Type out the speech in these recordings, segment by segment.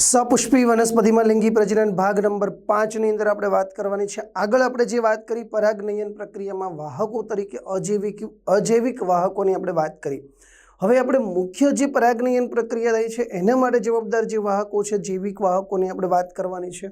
સપુષ્પી વનસ્પતિમાં લિંગી પ્રજનન ભાગ નંબર પાંચની અંદર આપણે વાત કરવાની છે. આગળ આપણે જે વાત કરી પરાગનયન પ્રક્રિયામાં વાહકો તરીકે અજૈવિક અજૈવિક વાહકોની આપણે વાત કરી. હવે આપણે મુખ્ય જે પરાગનયન પ્રક્રિયા રહી છે, એના માટે જવાબદાર જે વાહકો છે, જૈવિક વાહકોની આપણે વાત કરવાની છે.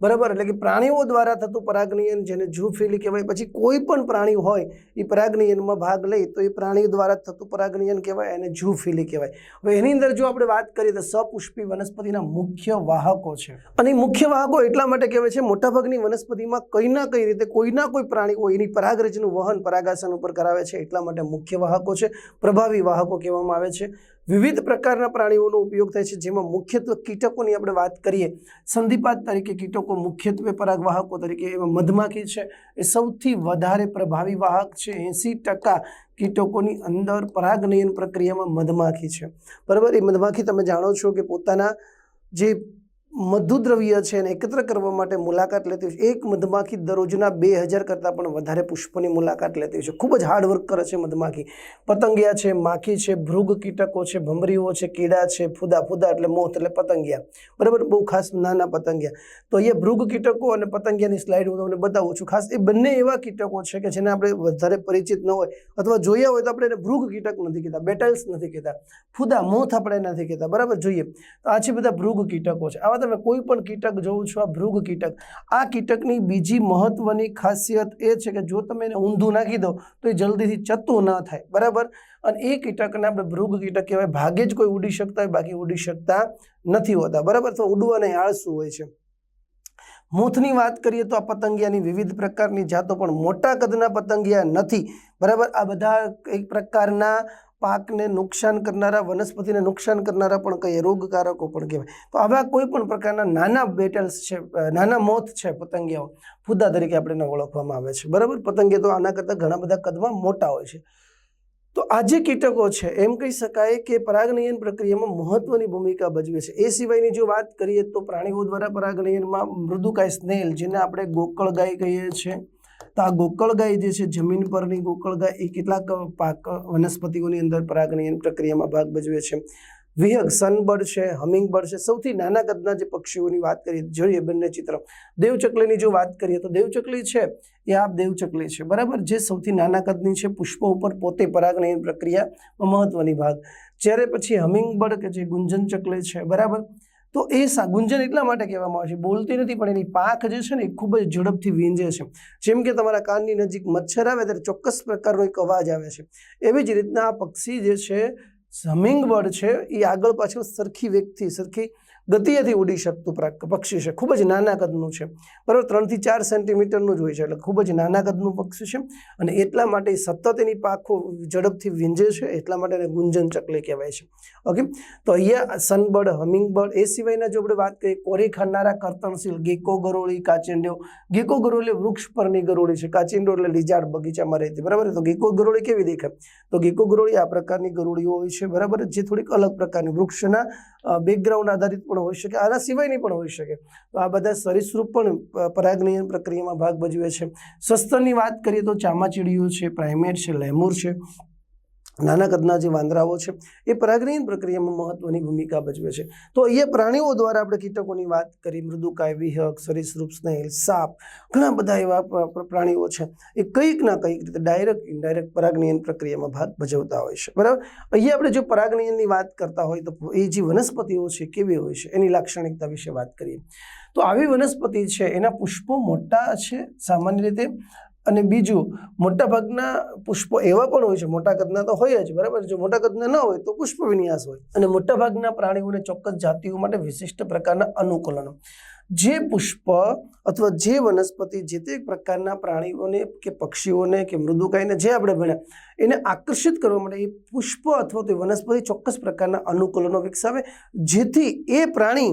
બરાબર? એટલે કે પ્રાણીઓ દ્વારા થતું પરાગનિયન જેને ઝૂફેલી કહેવાય, પછી કોઈ પણ પ્રાણી હોય એ પરાગનિયનમાં ભાગ લે, તો એ પ્રાણીઓ દ્વારા થતું પરાગનિયન કહેવાય એને ઝૂફેલી કહેવાય. હવે એની અંદર જો આપણે વાત કરીએ, તો સપુષ્પી વનસ્પતિના મુખ્ય વાહકો છે. અને મુખ્ય વાહકો એટલા માટે કહેવાય છે, મોટાભાગની વનસ્પતિમાં કઈ ના કઈ રીતે કોઈના કોઈ પ્રાણી હોય એની પરાગરજનું વહન, પરાગાસન ઉપર કરાવે છે, એટલા માટે મુખ્ય વાહકો છે, પ્રભાવી વાહકો કહેવામાં આવે છે. વિવિધ પ્રકારના પ્રાણીઓનો ઉપયોગ થાય છે, જેમાં મુખ્યત્વે કીટકોની આપણે વાત કરીએ, સંધિપાત તરીકે કીટકો મુખ્યત્વે પરાગવાહકો તરીકે એમાં મધમાખી છે, એ સૌથી વધારે પ્રભાવી વાહક છે એંસી ટકા કીટકોની અંદર પરાગનયન પ્રક્રિયામાં મધમાખી છે. બરાબર? એ મધમાખી તમે જાણો છો કે પોતાના જે મધુદ્રવ્ય છે એને એકત્ર કરવા માટે મુલાકાત લેતી હોય છે. એક મધમાખી દરરોજના બે હજાર કરતાં પણ વધારે પુષ્પોની મુલાકાત લેતી હોય છે. ખૂબ જ હાર્ડવર્ક કરે છે મધમાખી. પતંગિયા છે, માખી છે, ભૃગ કીટકો છે, ભમરીઓ છે, કીડા છે, ફૂદા ફૂદા એટલે મોથ એટલે પતંગિયા. બરાબર? બહુ ખાસ નાના પતંગિયા. તો અહીંયા ભૃગ કીટકો અને પતંગિયાની સ્લાઇડ હું તમને બતાવું છું. ખાસ એ બંને એવા કીટકો છે કે જેને આપણે વધારે પરિચિત ન હોય અથવા જોયા હોય તો આપણે એને ભૃગ કીટક નથી કહેતા, બેટલ્સ નથી કહેતા. ફૂદા મોથ આપણે નથી કહેતા. બરાબર? જોઈએ. તો આ છે બધા ભૃગ કીટકો છે. આવા તમે કોઈ પણ કીટક જોવો છો, આ ભૃગ કીટક. આ કીટકની બીજી મહત્વની ખાસિયત એ છે કે જો તમે એને ઊંધું નાખી દો, તો એ જલ્દીથી ચતું ન થાય. બરાબર? અને એ કીટકને આપણે ભૃગ કીટક કહેવાય. ભાગે જ કોઈ ઉડી શકતા હોય, બાકી ઉડી શકતા નથી હોતા. બરાબર? તો ઉડવાને આળસું હોય છે. મૂથની વાત કરીએ તો આ પતંગિયાની વિવિધ પ્રકારની જાતો પણ મોટા કદના પતંગિયા નથી. બરાબર? આ બધા એક પ્રકારના પાકને નુકસાન કરનારા, વનસ્પતિને નુકસાન કરનારા પણ કહીએ રોગકારકો પણ કહેવાય. તો આવા કોઈ પણ પ્રકારના નાના બેટલ્સ છે નાના મોથ છે પતંગિયાઓ ફુદ્દા તરીકે આપણે એને ઓળખવામાં આવે છે. બરાબર? પતંગિયા તો આના કરતાં ઘણા બધા કદમાં મોટા હોય છે. તો આ જે કીટકો છે, એમ કહી શકાય કે પરાગનયન પ્રક્રિયામાં મહત્વની ભૂમિકા ભજવે છે. એ સિવાયની જો વાત કરીએ તો પ્રાણીઓ દ્વારા પરાગનયનમાં મૃદુકાય સ્નેલ, જેને આપણે ગોકળ ગાય કહીએ છીએ તો આ ગોકળ ગાય જે છે, જમીન પરની ગોકળ ગાય, એ કેટલાક પાક વનસ્પતિઓની અંદર પરાગનયન પ્રક્રિયામાં ભાગ ભજવે છે. વિહગ સનબર્ડ છે હમિંગબર્ડ છે, સૌથી નાના કદના જે પક્ષીઓની વાત કરીએ જોઈએ બંને ચિત્ર. દેવચકલીની જો વાત કરીએ તો દેવચકલી છે, એ આ દેવચકલી છે, બરાબર? જે સૌથી નાના કદની છે, પુષ્પો ઉપર પોતે પરાગણયન પ્રક્રિયામાં મહત્વની ભાગ. જ્યારે પછી હમિંગબર્ડ કે જે ગુંજન ચકલી છે, બરાબર? તો એ ગુંજન એટલા માટે કહેવામાં આવે છે, બોલતી નથી પણ એની પાંખ જે છે ને એ ખૂબ જ ઝડપથી વીંજે છે. જેમ કે તમારા કાનની નજીક મચ્છર આવે ત્યારે ચોક્કસ પ્રકારનો એક અવાજ આવે છે. એવી જ રીતના આ પક્ષી જે છે, હમિંગબર્ડ છે, એ આગળ પાછળ સરખી વેગથી, સરખી ગતિએથી ઉડી શકતું પક્ષી છે. ખૂબ જ નાના કદનું છે. બરાબર ત્રણથી ચાર સેન્ટીમીટરનું જ હોય છે. એટલે ખૂબ જ નાના કદનું પક્ષી છે. અને એટલા માટે સતત એની પાંખો ઝડપથી વીંજે છે. એટલા માટે એને ગુંજન ચકલી કહેવાય છે. ઓકે? તો અહીંયા સનબર્ડ હમિંગબર્ડ એ સિવાયના જો આપણે વાત કરીએ કોરી ખાનારા કર્તનશીલ, ગેકો ગરોળી, કાચિંડો. ગેકો ગરોળી વૃક્ષ પરની ગરોળી છે. કાચિંડો એટલે લીજાડ બગીચામાં રહેતી. બરાબર? તો ગેકો ગરોળી કેવી દેખાય? તો ગેકો ગરોળી આ પ્રકારની ગરોળીઓ હોય છે. બરાબર? જે થોડીક અલગ પ્રકારની વૃક્ષના બેકગ્રાઉન્ડ આધારિત પણ હોઈ શકે, આના સિવાયની પણ હોઈ શકે. તો આ બધા સરીસૃપ પણ પરાગનયન પ્રક્રિયામાં ભાગ ભજવે છે. સસ્તનની વાત કરીએ તો ચામાચીડીઓ છે, પ્રાઇમેટ છે, લેમુર છે. નાના કદના જે વાંદરાઓ છે, એ પરાગનયન પ્રક્રિયામાં મહત્વની ભૂમિકા ભજવે છે. તો અહીંયા પ્રાણીઓ દ્વારા આપણે કીટકોની વાત કરી મૃદુકાય વિહક સરીસૃપ સ્નેલ સાપ, ઘણા બધા એવા પ્ર- પ્ર- પ્રાણીઓ છે. એ કંઈક ના કંઈક રીતે ડાયરેક્ટ, ઇનડાયરેક્ટ પરાગનયન પ્રક્રિયામાં ભાગ ભજવતા હોય છે. બરાબર? અહીંયા આપણે જો પરાગનયનની વાત કરતા હોય તો એ જે વનસ્પતિઓ છે, કેવી હોય છે, એની લાક્ષણિકતા વિશે વાત કરીએ. તો આવી વનસ્પતિ છે, એના પુષ્પો મોટા છે, સામાન્ય રીતે અને બીજું, મોટાભાગના પુષ્પો એવા પણ હોય છે, મોટા કદના તો હોય જ, બરાબર? જો મોટા કદના ન હોય તો પુષ્પ વિન્યાસ હોય. અને મોટાભાગના પ્રાણીઓને ચોક્કસ જાતિઓ માટે વિશિષ્ટ પ્રકારના અનુકૂલનો. જે પુષ્પ અથવા જે વનસ્પતિ જે તે પ્રકારના પ્રાણીઓને કે પક્ષીઓને કે મૃદુકાયને જે આપણે ભણ્યા, એને આકર્ષિત કરવા માટે એ પુષ્પ અથવા તો વનસ્પતિ ચોક્કસ પ્રકારના અનુકૂલનો વિકસાવે, જેથી એ પ્રાણી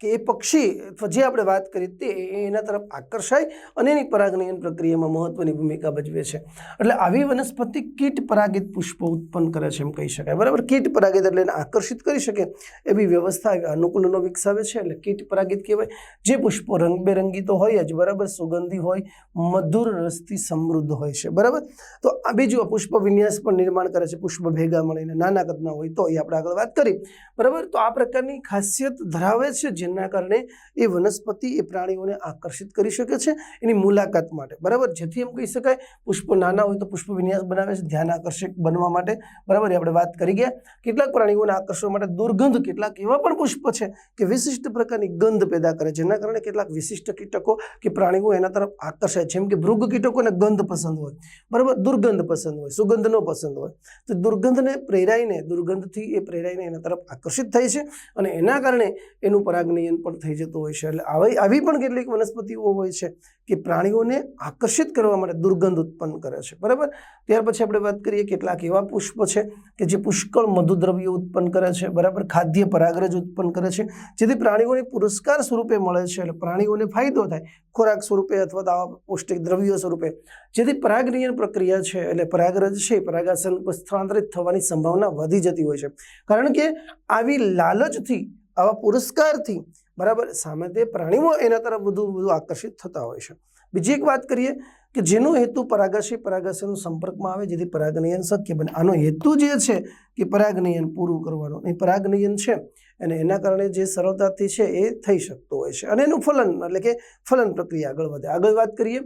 કે એ પક્ષી જે આપણે વાત કરી તે એના તરફ આકર્ષાય અને એની પરાગનયન પ્રક્રિયામાં મહત્વની ભૂમિકા ભજવે છે. એટલે આવી વનસ્પતિ કીટ પરાગિત પુષ્પો ઉત્પન્ન કરે છે એમ કહી શકાય. બરાબર? કીટ પરાગિત એટલે એને આકર્ષિત કરી શકે એવી વ્યવસ્થા અનુકૂલનો વિકસાવે છે. એટલે કીટ પરાગિત કહેવાય. જે પુષ્પો રંગબેરંગી તો હોય જ, બરાબર? સુગંધી હોય, મધુર રસથી સમૃદ્ધ હોય છે. બરાબર? તો આ બીજું પુષ્પ વિન્યાસ પણ નિર્માણ કરે છે. પુષ્પ ભેગા મળીને નાના કદના હોય તો એ આપણે આગળ વાત કરી. બરાબર? તો આ પ્રકારની ખાસિયત ધરાવે છે જેના કારણે એ વનસ્પતિ એ પ્રાણીઓને આકર્ષિત કરી શકે છે એની મુલાકાત માટે. બરાબર? જેથી એમ કહી શકાય, પુષ્પો નાના હોય તો પુષ્પ વિન્યાસ બનાવે છે, ધ્યાન આકર્ષક બનવા માટે. બરાબર? એ આપણે વાત કરી ગયા. કેટલાક પ્રાણીઓને આકર્ષવા માટે દુર્ગંધ કેટલાક એવા પણ પુષ્પ છે કે વિશિષ્ટ પ્રકારની ગંધ પેદા કરે જેના કારણે કેટલાક વિશિષ્ટ કીટકો કે પ્રાણીઓ એના તરફ આકર્ષાય જેમ કે ભૃગ કીટકોને ગંધ પસંદ હોય. બરાબર? દુર્ગંધ પસંદ હોય, સુગંધ ન પસંદ હોય. તો દુર્ગંધને પ્રેરાઈને, દુર્ગંધથી એ પ્રેરાઈને એના તરફ આકર્ષિત થાય છે અને એના કારણે એનું પરાગનયન પણ થઈ જતું હોય છે. એટલે આવી આવી પણ કેટલીક વનસ્પતિઓ હોય છે કે પ્રાણીઓને આકર્ષિત કરવા માટે દુર્ગંધ ઉત્પન્ન કરે છે. બરાબર? ત્યાર પછી આપણે વાત કરીએ કેટલાક એવા પુષ્પ છે કે જે પુષ્કળ મધુદ્રવ્યો ઉત્પન્ન કરે છે. બરાબર? ખાદ્ય પરાગરજ ઉત્પન્ન કરે છે. જેથી પ્રાણીઓને પુરસ્કાર સ્વરૂપે મળે છે એટલે પ્રાણીઓને ફાયદો થાય ખોરાક સ્વરૂપે અથવા તો આવા પૌષ્ટિક દ્રવ્યો સ્વરૂપે. જેથી પરાગનિયન પ્રક્રિયા છે એટલે પરાગરજ છે પરાગાસન પર સ્થળાંતરિત થવાની સંભાવના વધી જતી હોય છે. કારણ કે આવી લાલચથી આવા પુરસ્કારથી બરાબર સામે તે પ્રાણીઓ એના તરફ વધુ વધુ આકર્ષિત થતા હોય છે. બીજી એક વાત કરીએ કે જેનો હેતુ પરાગાશી પરાગાશયનો સંપર્કમાં આવે જેથી પરાગનયન શક્ય બને. આનો હેતુ જે છે કે પરાગનયન પૂરું કરવાનો. એ પરાગનયન છે અને એના કારણે જે સરળતાથી છે એ થઈ શકતો હોય છે અને એનું ફલન, એટલે કે ફલન પ્રક્રિયા આગળ વધે. આગળ વાત કરીએ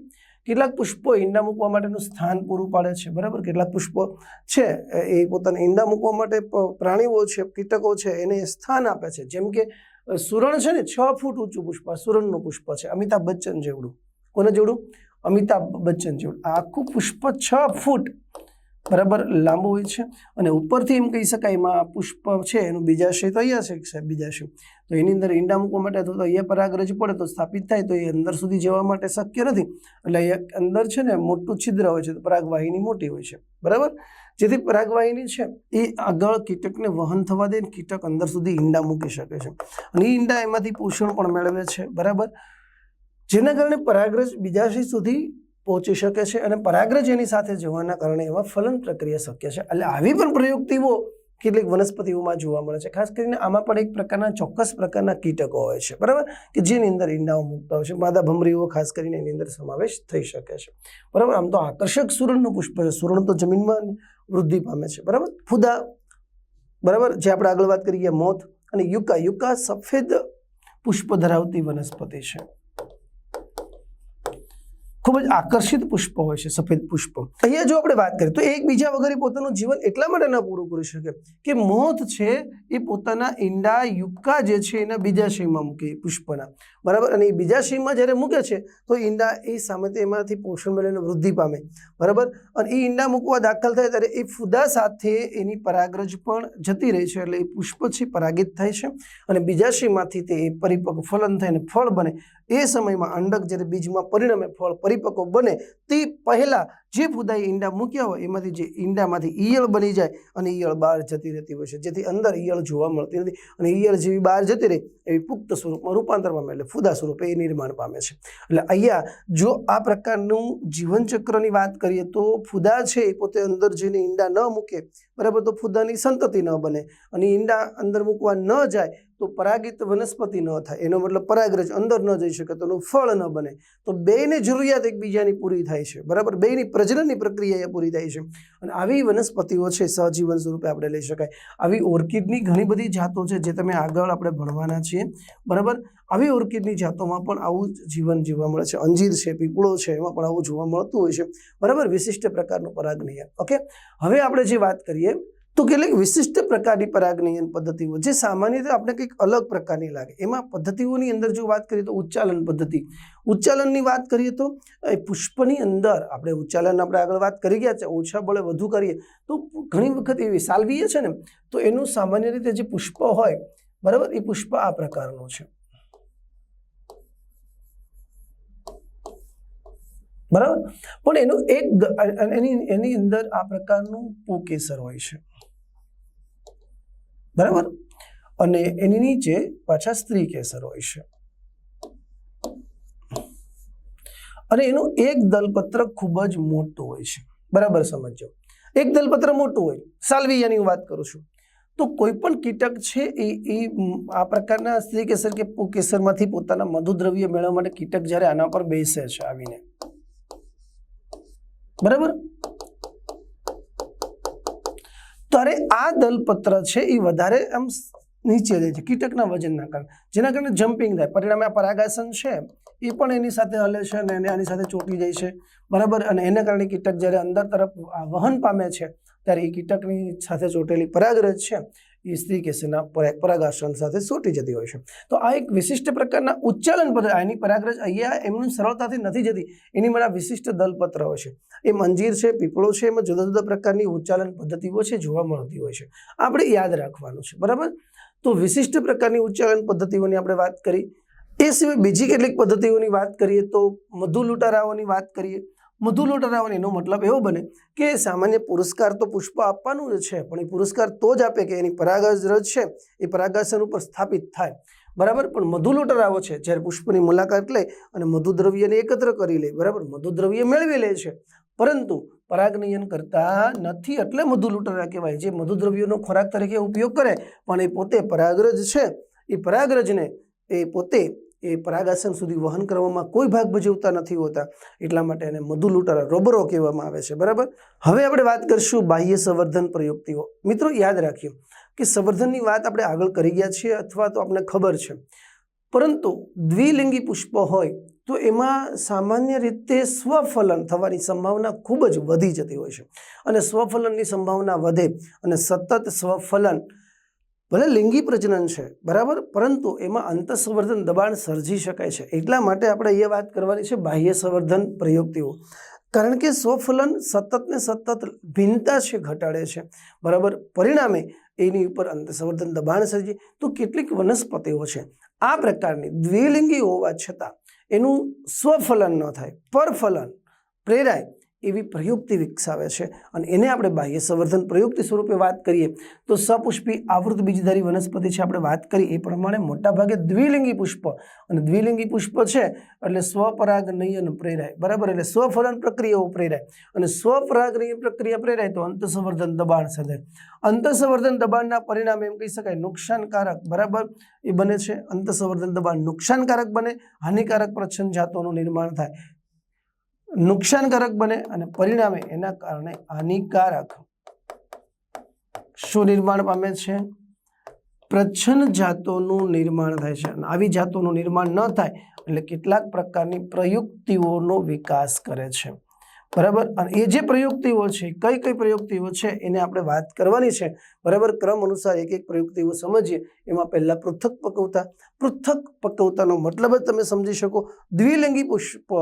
કેટલાક પુષ્પો ઈંડા મૂકવા માટેનું સ્થાન પૂરું પાડે છે, બરાબર? કેટલાક પુષ્પો છે, એ પોતાના ઈંડા મૂકવા માટે પ્રાણીઓ છે, કીટકો છે, એને સ્થાન આપે છે. જેમ કે સુરણ છે ને, છ ફૂટ ઊંચું પુષ્પ સુરણનું પુષ્પ છે, અમિતાભ બચ્ચન જેવડું. કોને જેવડું? અમિતાભ બચ્ચન જેવડું. આખું પુષ્પ છ ફૂટ, બરાબર, લાંબુ હોય છે. અને ઉપરથી એમ કહી શકાય, એમાં પુષ્પ છે, એનું બીજાશય તો અહીંયા છે સાહેબ બીજાશય તો એની અંદર ઈંડા મૂકવા માટે અથવા તો અહીંયા પરાગરજ પડે તો સ્થાપિત થાય, તો એ અંદર સુધી જવા માટે શક્ય નથી. એટલે અહીંયા અંદર છે ને મોટું છિદ્ર હોય છે, તો પરાગવાહિની મોટી હોય છે. બરાબર? જેથી પરાગવાહિની છે, એ આગળ કીટકને વહન થવા દે કીટક અંદર સુધી ઈંડા મૂકી શકે છે. અને એ ઈંડા એમાંથી પોષણ પણ મેળવે છે, બરાબર? જેના કારણે પરાગરજ બીજાશય સુધી પહોંચી શકે છે અને પરાગરજ એની સાથે જવાના કારણે એમાં ફલન પ્રક્રિયા શક્ય છે. એટલે આવી પણ પ્રયુક્તિઓ કેટલીક વનસ્પતિઓમાં જોવા મળે છે. ખાસ કરીને આમાં પણ એક પ્રકારના ચોક્કસ પ્રકારના કીટકો હોય છે. બરાબર? કે જેની અંદર ઈંડાઓ મૂકતા હોય છે. માદા ભમરીઓ ખાસ કરીને એની અંદર સમાવેશ થઈ શકે છે. બરાબર? આમ તો આકર્ષક સુરણનું પુષ્પ છે. સુરણ તો જમીનમાં વૃદ્ધિ પામે છે. બરાબર? ફુદા. બરાબર? જે આપણે આગળ વાત કરીએ મોથ અને યુકા. યુકા સફેદ પુષ્પ ધરાવતી વનસ્પતિ છે. ખૂબ જ આકર્ષિત પુષ્પ હોય છે, સફેદ પુષ્પ. અહીંયા જો આપણે વાત કરીએ, તો એકબીજા વગર એ પોતાનું જીવન એટલા માટે ન પૂરું કરી શકે કે મોત છે એ પોતાના ઈંડા યુક્કા જે છે એના બીજા બીજાશયમાં મૂકે પુષ્પના. બરાબર? અને એ બીજા બીજાશયમાં જ્યારે મૂકે છે, તો ઈંડા એ સામે એમાંથી પોષણ મેળવીને વૃદ્ધિ પામે. બરાબર? અને એ ઈંડા મૂકવા દાખલ થાય ત્યારે એ ફુદા સાથે એની પરાગરજ પણ જતી રહે છે, એટલે એ પુષ્પ છે પરાગિત થાય છે. અને બીજા બીજાશયમાંથી તે પરિપક્વ ફલન થઈને ફળ બને એ સમયમાં અંડક જ્યારે બીજમાં પરિણમે ફળ પરિપક્વ બને, તે પહેલાં જે ફુદાએ ઈંડા મૂક્યા હોય, એમાંથી જે ઈંડામાંથી ઈયળ બની જાય અને ઈયળ બહાર જતી રહેતી હોય છે. જેથી અંદર ઈયળ જોવા મળતી નથી અને ઈયળ જેવી બહાર જતી રહે એવી પુખ્ત સ્વરૂપમાં રૂપાંતર પામે એટલે ફુદા સ્વરૂપે એ નિર્માણ પામે છે. એટલે અહીંયા જો આ પ્રકારનું જીવનચક્રની વાત કરીએ તો ફુદા છે એ પોતે અંદર જઈને ઈંડા ન મૂકે. બરાબર, તો ફુદાની સંતતિ ન બને અને ઈંડા અંદર મૂકવા ન જાય તો પરાગિત વનસ્પતિ ન થાય. એનો મતલબ પરાગરજ અંદર ન જઈ શકે તો એનું ફળ ન બને. તો બેયની જરૂરિયાત એકબીજાની પૂરી થાય છે. બરાબર? બેયની પ્રજનનની પ્રક્રિયા પૂરી થાય છે. અને આવી વનસ્પતિઓ છે, સહજીવન સ્વરૂપે આપણે લઈ શકાય. આવી ઓર્કિડની ઘણી બધી જાતો છે, જે તમે આગળ આપણે ભણવાના છીએ. બરાબર? આવી ઓર્કિડની જાતોમાં પણ આવું જીવન જીવવા મળે છે. અંજીર છે, પીપળો છે, એમાં પણ આવું જોવા મળતું હોય છે. બરાબર? વિશિષ્ટ પ્રકારનું પરાગનયન ઓકે? હવે આપણે જે વાત કરીએ તો કેટલીક વિશિષ્ટ પ્રકારની પરાગનયન પદ્ધતિઓ, જે સામાન્ય રીતે આપણે કંઈક અલગ પ્રકારની લાગે. એમાં પદ્ધતિઓની અંદર જો વાત કરીએ તો ઉચ્ચાલન પદ્ધતિ. ઉચ્ચાલનની વાત કરીએ તો, એ પુષ્પની અંદર આપણે ઉચ્ચાલન આપણે આગળ વાત કરી ગયા છે, ઓછા બળે વધુ કરીએ. તો ઘણી વખત એવી સાલવીએ છે ને, તો એનું સામાન્ય રીતે જે પુષ્પ હોય, બરાબર? એ પુષ્પ આ પ્રકારનું છે. બરાબર? પણ એનું એક એની એની અંદર આ પ્રકારનું પોકેસર હોય છે. બરાબર? અને એની નીચે પાછા સ્ત્રી કેસર હોય છે. અને એનું એક દલપત્ર ખૂબ જ મોટું હોય છે. બરાબર સમજો એક દલપત્ર મોટું હોય. સાલ્વિયાની હું વાત કરું છું. તો કોઈ પણ કીટક છે એ એ આ પ્રકારના સ્ત્રી કેસર કે કેસરમાંથી પોતાના મધુદ્રવ્ય મેળવવા માટે કીટક જ્યારે આના પર બેસે છે આવીને. બરાબર? ત્યારે આ દલપત્ર છે એ વધારે આમ નીચે જાય છે, કીટકના વજનના કારણે. જેના કારણે જમ્પિંગ થાય. પરિણામે આ પરાગાસન છે, એ પણ એની સાથે હલે છે અને એને આની સાથે ચોંટી જાય છે. બરાબર? અને એના કારણે કીટક જ્યારે અંદર તરફ વહન પામે છે, ત્યારે એ કીટકની સાથે ચોંટેલી પરાગરજ છે સ્ત્રી કેસરના પરા- પરાગાસન સાથે સોટી જતી હોય છે. તો આ એક વિશિષ્ટ પ્રકારના ઉચ્ચાલન પદ્ધતિ આની પરાગરજ અહીંયા એમનું સરળતાથી નથી જતી. એની માટે વિશિષ્ટ દલપત્ર હોય છે. એ મંજીર છે, પીપળો છે, એમાં જુદા જુદા પ્રકારની ઉચ્ચાલન પદ્ધતિઓ છે, જોવા મળતી હોય છે. આપણે યાદ રાખવાનું છે. બરાબર? તો વિશિષ્ટ પ્રકારની ઉચ્ચાલન પદ્ધતિઓની આપણે વાત કરી. એ સિવાય બીજી કેટલીક પદ્ધતિઓની વાત કરીએ તો મધુ લૂંટારાઓની વાત કરીએ. મધુ લૂંટારાઓની એનો મતલબ એવો બને કે સામાન્ય પુરસ્કાર તો પુષ્પ આપવાનું જ છે, પણ એ પુરસ્કાર તો જ આપે કે એની પરાગરજ છે, એ પરાગાસન ઉપર સ્થાપિત થાય. બરાબર? પણ મધુ લોટરાવો છે, જ્યારે પુષ્પની મુલાકાત લે અને મધુદ્રવ્યને એકત્ર કરી લે, બરાબર? મધુદ્રવ્ય મેળવી લે છે. પરંતુ પરાગનયન કરતા નથી એટલે મધુ લૂંટારા કહેવાય. જે મધુદ્રવ્યોનો ખોરાક તરીકે ઉપયોગ કરે, પણ એ પોતે પરાગરજ છે. એ પરાગરજને એ પોતે એ પરાગાસન સુધી વહન કરવામાં કોઈ ભાગ ભજવતા નથી હોતા. એટલા માટે એને મધુ લૂંટારા રોબરો કહેવામાં આવે છે. બરાબર? હવે આપણે વાત કરીશું બાહ્ય સંવર્ધન પ્રયુક્તિઓ. મિત્રો, યાદ રાખીએ કે સંવર્ધનની વાત આપણે આગળ કરી ગયા છીએ અથવા તો આપણને ખબર છે. પરંતુ દ્વિલિંગી પુષ્પ હોય તો એમાં સામાન્ય રીતે સ્વફલન થવાની સંભાવના ખૂબ જ વધી જતી હોય છે. અને સ્વફલનની સંભાવના વધે અને સતત સ્વફલન ભલે લિંગી પ્રજનન છે, બરાબર? પરંતુ એમાં અંતઃસંવર્ધન દબાણ સર્જી શકાય છે. એટલા માટે આપણે એ વાત કરવાની છે બાહ્ય સંવર્ધન પ્રયુક્તિઓ. કારણ કે સ્વફલન સતત ને સતત ભિન્નતા છે, ઘટાડે છે. બરાબર? પરિણામે એની ઉપર અંતઃસંવર્ધન દબાણ સર્જી. તો કેટલીક વનસ્પતિઓ છે, આ પ્રકારની દ્વિલિંગી હોવા છતાં એનું સ્વફલન ન થાય. પરફલન, પ્રેરાય એવી પ્રયુક્તિ વિકસાવે છે. અને એને આપણે બાહ્ય સંવર્ધન પ્રયુક્તિ સ્વરૂપે વાત કરીએ, તો સપુષ્પી આવૃત બીજધારી વનસ્પતિ છે. આપણે વાત કરી એ પ્રમાણે મોટાભાગે દ્વિલિંગી પુષ્પ, અને દ્વિલિંગી પુષ્પ છે એટલે સ્વપરાગ નયન પ્રેરાય. બરાબર? એટલે સ્વફલન પ્રક્રિયાઓ પ્રેરાય. અને સ્વપરાગ નયન પ્રક્રિયા પ્રેરાય, તો અંતસંવર્ધન દબાણ સર્જાય અંતઃસંવર્ધન દબાણના પરિણામે એમ કહી શકાય નુકસાનકારક. બરાબર? એ બને છે. અંતઃસંવર્ધન દબાણ નુકસાનકારક બને, હાનિકારક પ્રચ્છન્ન જાતોનું નિર્માણ થાય. નુકસાનકારક બને અને પરિણામે એના કારણે હાનિકારક શું નિર્માણ પામે છે? પ્રચ્છન્ન જાતોનું નિર્માણ થાય છે અને આવી જાતોનું નિર્માણ ન થાય એટલે કેટલાક પ્રકારની પ્રયુક્તિઓનો વિકાસ કરે છે. બરાબર? અને એ જે પ્રયુક્તિઓ છે, કઈ કઈ પ્રયુક્તિઓ છે, એને આપણે વાત કરવાની છે. બરાબર? ક્રમ અનુસાર એક એક પ્રયુક્તિઓ સમજીએ. એમાં પહેલાં પૃથક પકવતા. પૃથક પકવતાનો મતલબ જ તમે સમજી શકો. દ્વિલિંગી પુષ્પ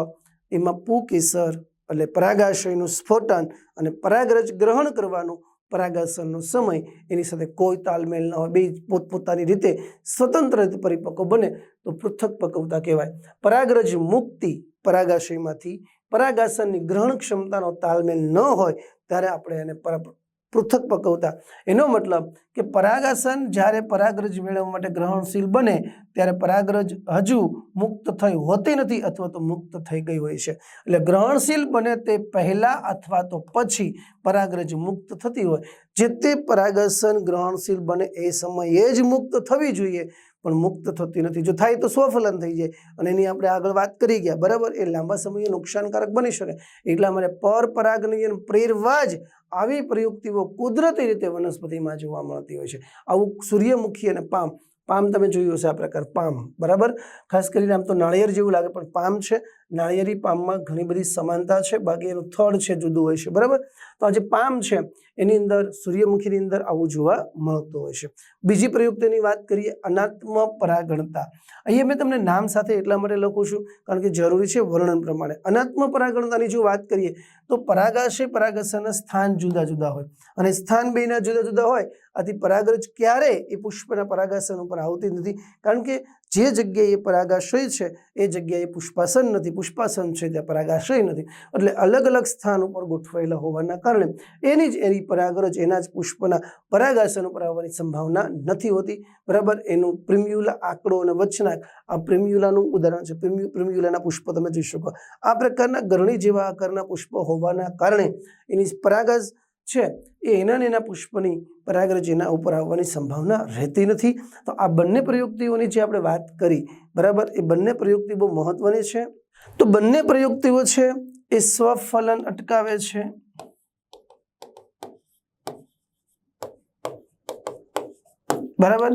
એમાં પુકેસર એટલે પરાગાશયનું સ્ફોટન અને પરાગરજ ગ્રહણ કરવાનું પરાગાસનનો સમય, એની સાથે કોઈ તાલમેલ ન હોય, બે પોતપોતાની રીતે સ્વતંત્ર રીતે પરિપક્વ બને તો પૃથક પકવતા કહેવાય. પરાગરજ મુક્તિ પરાગાશયમાંથી પરાગાસનની ગ્રહણ ક્ષમતાનો તાલમેલ ન હોય, ત્યારે આપણે એને પૃથક પકવતા. એનો મતલબ કે પરાગાસન જ્યારે પરાગરજ મેળવવા માટે ગ્રહણશીલ બને, ત્યારે પરાગરજ હજુ મુક્ત થઈ હોતી નથી અથવા તો મુક્ત થઈ ગઈ હોય છે. એટલે ગ્રહણશીલ બને તે પહેલાં અથવા તો પછી પરાગરજ મુક્ત થતી હોય. જે તે પરાગાસન ગ્રહણશીલ બને એ સમયે જ મુક્ત થવી જોઈએ, પણ મુક્ત થતી નથી. જો થાય તો સ્વફલન થઈ જાય. અને એની આપણે આગળ વાત કરી ગયા, બરાબર? એ લાંબા સમયે નુકસાનકારક બની શકે. એટલા માટે પર પરાગનયન પ્રેરવા જ આવી પ્રયુક્તિઓ કુદરતી રીતે વનસ્પતિમાં જોવા મળતી હોય છે. આવું સૂર્યમુખી અને પામ પામ તમે જોયું હશે આ પ્રકાર પામ, બરાબર? ખાસ કરીને આમ તો નાળિયેર જેવું લાગે, પણ પામ છે, નાળિયેરી પામમાં ઘણી બધી સમાનતા છે, બાકી એનું થડ છે જુદું હોય છે, બરાબર? તો આ જે પામ છે, એની અંદર સૂર્યમુખીની અંદર આવું જોવા મળતું હોય છે. બીજી પ્રયુક્તિની વાત કરીએ અનાત્મ પરાગણતા અહીંયા મેં તમને નામ સાથે એટલા માટે લખું છું, કારણ કે જરૂરી છે વર્ણન પ્રમાણે. અનાત્મ પરાગણતાની જો વાત કરીએ, તો પરાગાશય પરાગાસનના સ્થાન જુદા જુદા હોય. અને સ્થાન બેના જુદા જુદા હોય આથી પરાગરજ ક્યારે એ પુષ્પના પરાગાસન ઉપર આવતી નથી? કારણ કે જે જગ્યાએ પરાગાશય છે, એ જગ્યાએ પુષ્પાસન નથી. પુષ્પાસન છે ત્યાં પરાગાશય નથી. એટલે અલગ અલગ સ્થાન ઉપર ગોઠવાયેલા હોવાના કારણે એની જ એની પરાગરજ, એના જ પુષ્પના પરાગાસન ઉપર આવવાની સંભાવના નથી હોતી. બરાબર? એનું પ્રિમ્યુલા આંકડો અને વચનાક, આ પ્રિમ્યુલાનું ઉદાહરણ છે. પ્રિમ્યુ, પ્રિમ્યુલાના પુષ્પ તમે જોઈ શકો. આ પ્રકારના ગરણી જેવા આકારના પુષ્પ હોવાના કારણે એની પરાગજ છે, એ એના ને એના પુષ્પની પરાગરજ એના ઉપર આવવાની સંભાવના રહેતી નથી. તો આ બંને પ્રયુક્તિઓની જે આપણે વાત કરી, બરાબર? એ બંને પ્રયુક્તિ બહુ મહત્વની છે. તો બંને પ્રયુક્તિઓ છે, એ સ્વફલન અટકાવે છે. બરાબર?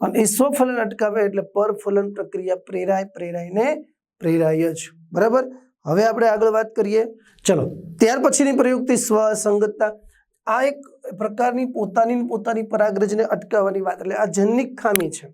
અને એ સ્વફલન અટકાવે એટલે પરફલન પ્રક્રિયા પ્રેરાય પ્રેરાયને પ્રેરાય જ. બરાબર? હવે આપણે આગળ વાત કરીએ. ચલો, ત્યાર પછીની પ્રયુક્તિ સ્વસંગતતા આ એક પ્રકારની પોતાની પોતાની પરાગરજને અટકાવવાની વાત. એટલે આ જનનિક ખામી છે.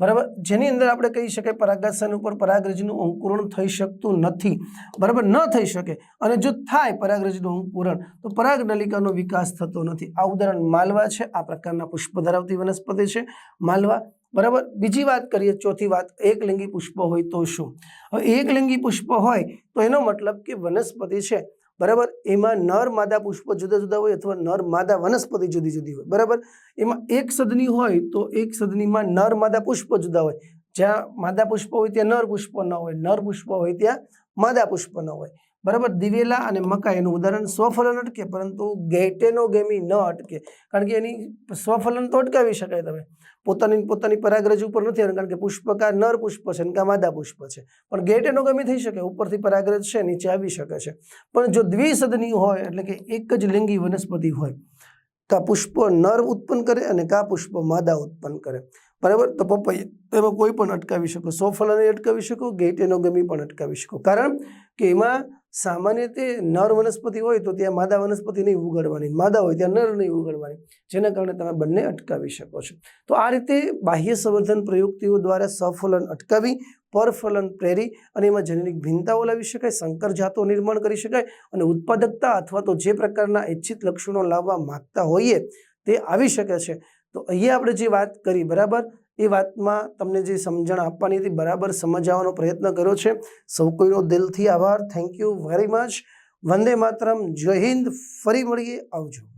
બરાબર? જેની અંદર આપણે કહી શકાય પરાગાસન ઉપર પરાગરજનું અંકુરણ થઈ શકતું નથી. બરાબર? ન થઈ શકે. અને જો થાય પરાગરજનું અંકુરણ, તો પરાગનલિકાનો વિકાસ થતો નથી. આ ઉદાહરણ માલવા છે. આ પ્રકારના પુષ્પ ધરાવતી વનસ્પતિ છે માલવા. બરાબર? બીજી વાત કરીએ, ચોથી વાત, એકલિંગી પુષ્પ હોય તો શું? હવે એકલિંગી પુષ્પ હોય તો એનો મતલબ કે વનસ્પતિ છે બરાબર? એમાં નર માદા પુષ્પ જુદા જુદા હોય અથવા નર માદા વનસ્પતિ જુદી જુદી હોય. બરાબર? એમાં એક સદની હોય તો એક સદનીમાં નર માદા પુષ્પ જુદા હોય. જ્યાં માદા પુષ્પ હોય ત્યાં નર પુષ્પ ન હોય. નર પુષ્પ હોય ત્યાં માદા પુષ્પ ન હોય. બરાબર? દિવેલા અને મકાઈ એનું ઉદાહરણ સ્વફલન અટકે, પરંતુ ગેટેનોગેમી ન અટકે. કારણ કે એની સ્વફલન તો અટકાવી શકાય તમે. પોતાની પોતાની પરાગરજ ઉપર નથી કારણ કે પુષ્પકા નર પુષ્પ છે કા માદા પુષ્પ છે. પણ ગેટેનોગમી થઈ શકે, ઉપરથી પરાગરજ છે, નીચે આવી શકે છે. પણ જો દ્વિસદની હોય, એટલે કે એક જ લિંગી વનસ્પતિ હોય કા પુષ્પ નર ઉત્પન્ન કરે અને કા પુષ્પ માદા ઉત્પન્ન કરે. બરાબર? તો પપૈયા એમાં કોઈ પણ અટકાવી શકો. સોફલને અટકાવી શકો ગેટેનોગમી પણ અટકાવી શકો. કારણ કે એમાં સામાન્ય રીતે નર વનસ્પતિ હોય તો ત્યાં માદા વનસ્પતિ નહીં ઉગાડવાની, માદા હોય ત્યાં નર નહીં ઉગાડવાની, જેના કારણે તમે બંને અટકાવી શકો છો. તો આ રીતે બાહ્ય સંવર્ધન પ્રયુક્તિઓ દ્વારા સફલન અટકાવી, પરફલન પ્રેરી અને એમાં જનરિક ભિન્નતાઓ લાવી શકાય, સંકર જાતો નિર્માણ કરી શકાય અને ઉત્પાદકતા અથવા તો જે પ્રકારના ઇચ્છિત લક્ષણો લાવવા માગતા હોઈએ તે આવી શકે છે. તો અહીંયા આપણે જે વાત કરી, બરાબર? એ વાતમાં તમને જે સમજણ આપવાની હતી, બરાબર સમજાવવાનો પ્રયત્ન કર્યો છે. સૌ કોઈનો દિલથી આભાર. થેન્ક યુ વેરી મચ વંદે માતરમ. જય હિન્દ. ફરી મળીએ. આવજો.